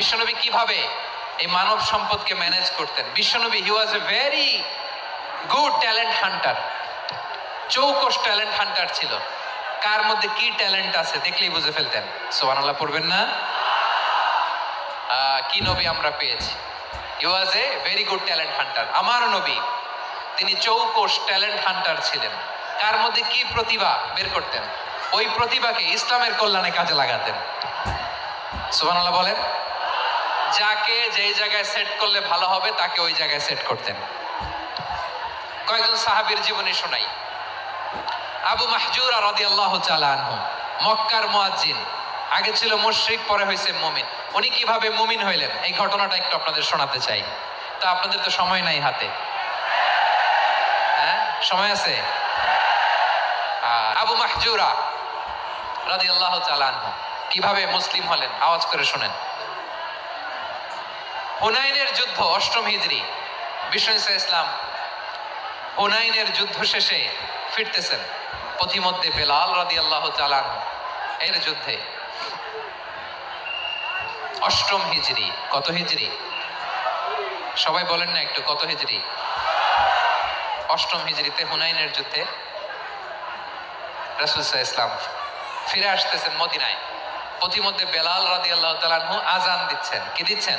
বিশ্বনবী কীভাবে এই মানব সম্পদকে ম্যানেজ করতেন? বিশ্বনবী he was a very good talent hunter চৌকস talent hunter ছিল। কার মধ্যে কি ট্যালেন্ট আছে দেখলেই বুঝে ফেলতেন। সোহানাল্লাহ পড়বেন না? কি নবী আমরা পেয়েছি? He was a very good talent hunter আমার নবী, তিনি চৌকস ট্যালেন্ট হান্টার ছিলেন। কার মধ্যে কি প্রতিভা বের করতেন? ওই প্রতিভাকে ইসলামের কল্যাণে কাজে লাগাতেন। সুবহানাল্লাহ, বলেন। যাকে যেই জায়গায় সেট করলে ভালো হবে, তাকে ওই জায়গায় সেট করতেন। কয়েকজন সাহাবীর জীবনী শোনাই। আবু মাহজুর রাদিয়াল্লাহু তাআলা আনহু, মক্কার মুয়াজ্জিন। আগে ছিল মুশরিক, পরে হয়েছে মমিন। উনি কীভাবে মমিন হইলেন? এই ঘটনাটা একটু আপনাদের শোনাতে চাই। তা আপনাদের তো সময় নাই হাতে। হ্যাঁ? সময় আছে? আবু মাহজুরা রাদিয়াল্লাহু তাআলা আনহু, কীভাবে মুসলিম হলেন? আওয়াজ করে শুনেন। হুনাইনের যুদ্ধ অষ্টম হিজরি। বিষ্ণু ইসলাম হুনাইনের যুদ্ধ শেষে ফিরতেছেন পথিমধ্যে বেলাল রাদি আল্লাহ চালান এর যুদ্ধে। অষ্টম হিজরি। কত হিজরি? সবাই বলেন না একটু, কত হিজরি? অষ্টম হিজরিতে হুনাইনের যুদ্ধে রাসুল ইসলাম ফিরে আসতেছেন মদিনায়। পথিমধ্যে বেলাল রাদি আল্লাহ তালানহু আজান দিচ্ছেন। কি দিচ্ছেন?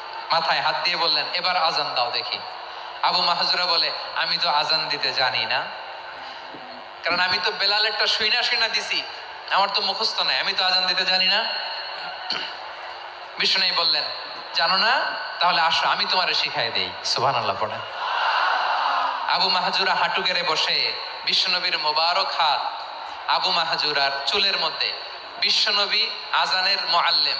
মাথায় হাত দিয়ে বললেন, এবার আজান দাও দেখি। আবু মাহাজুরা বলে, আমি তো আজান দিতে জানি না। কারণ আমি তো বেলালেরটা শুইনা শুইনা দিছি। আমার তো মুখস্থ নাই, আমি তো আজান দিতে জানি না। বিষ্ণু বললেন, জানো না? তাহলে আসো, আমি তোমারে শিখাই দেই। সুবহান আল্লাহ পড়েন। আবু মাহাজুরা হাঁটু গেড়ে বসে বিশ্বনবীর মোবারক হাত আবু মাহাজুরার চুলের মধ্যে। বিশ্বনবী আজানের মোয়াল্লেম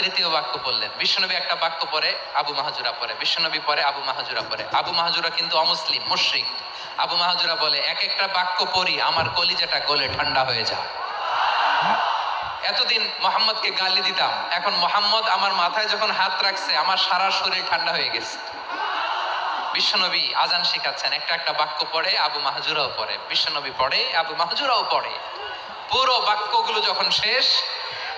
তৃতীয় বাক্য পড়লেন। বিশ্বনবী একটা বাক্য পরে আবু মাহাজুরা পরে বিশ্বনবী পরে আবু মাহাজুরা পরে আবু মাহাজুরা কিন্তু অমুসলিম, মুশরিক। আবু মাহাজুরা বলে, এক একটা বাক্য পড়ি, আমার কলিজাটা গলে, ঠান্ডা হয়ে যায়। এতদিন মোহাম্মদকে গালি দিতাম। এখন মোহাম্মদ আমার মাথায় যখন হাত রাখছে, আমার সারা শরীর ঠান্ডা হয়ে গেছে। বিশ্বনবী আজান শিখাচ্ছেন, একটা একটা বাক্য পড়ে, আবু মাহজুরাও পড়ে। বিশ্বনবী পড়ে, আবু মাহজুরাও পড়ে। পুরো বাক্যগুলো যখন শেষ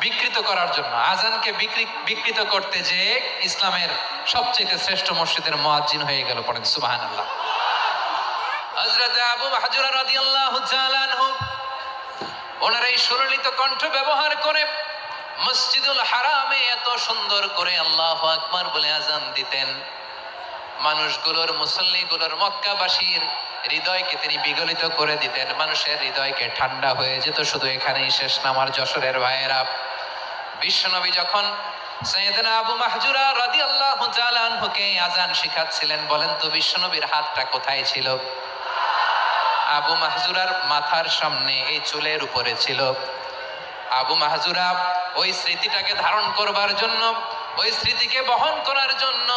বিকৃত করার জন্য, আজানকে বিকৃ- বিকৃত করতে যে ইসলামের সবচেয়ে শ্রেষ্ঠ মসজিদের মুয়াজ্জিন হয়ে গেল পড়েন সুবাহান আল্লাহ আবু কণ্ঠ ব্যবহার করে মসজিদুল হারামে এত সুন্দর করে আল্লাহ বলে আজান দিতেন। মানুষগুলোর, মুসল্লিগুলোর, মক্কাবাসীর হৃদয়কে তিনি বিগলিত করে দিতেন। মানুষের হৃদয়কে ঠান্ডা হয়ে যেত, শুধু এখানেই শেষ নামার যশোরের ভাইয়েরা বিশ্বনবী যখন আবু আনহুকে আজান শিখাচ্ছিলেন, বলেন, তো বিশ্বনবীর হাতটা কোথায় ছিল? আবু মাহজুরার মাথার সামনে এই চুলের উপরে ছিল। আবু মাহজুরা ওই স্মৃতিটাকে ধারণ করবার জন্য, ওই স্মৃতিকে বহন করার জন্য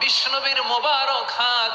বিষ্ণবীর মোবারক হাত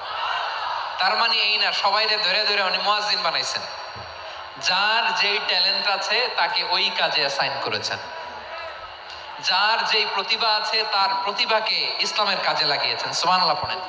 তার মানে এই না সবাইরে ধরে ধরে উনি মোয়াজিন বানাইছেন। যার যেই ট্যালেন্ট আছে, তাকে ওই কাজে অ্যাসাইন করেছেন। যার যেই প্রতিভা আছে, তার প্রতিভাকে ইসলামের কাজে লাগিয়েছেন। সোমান পড়েন।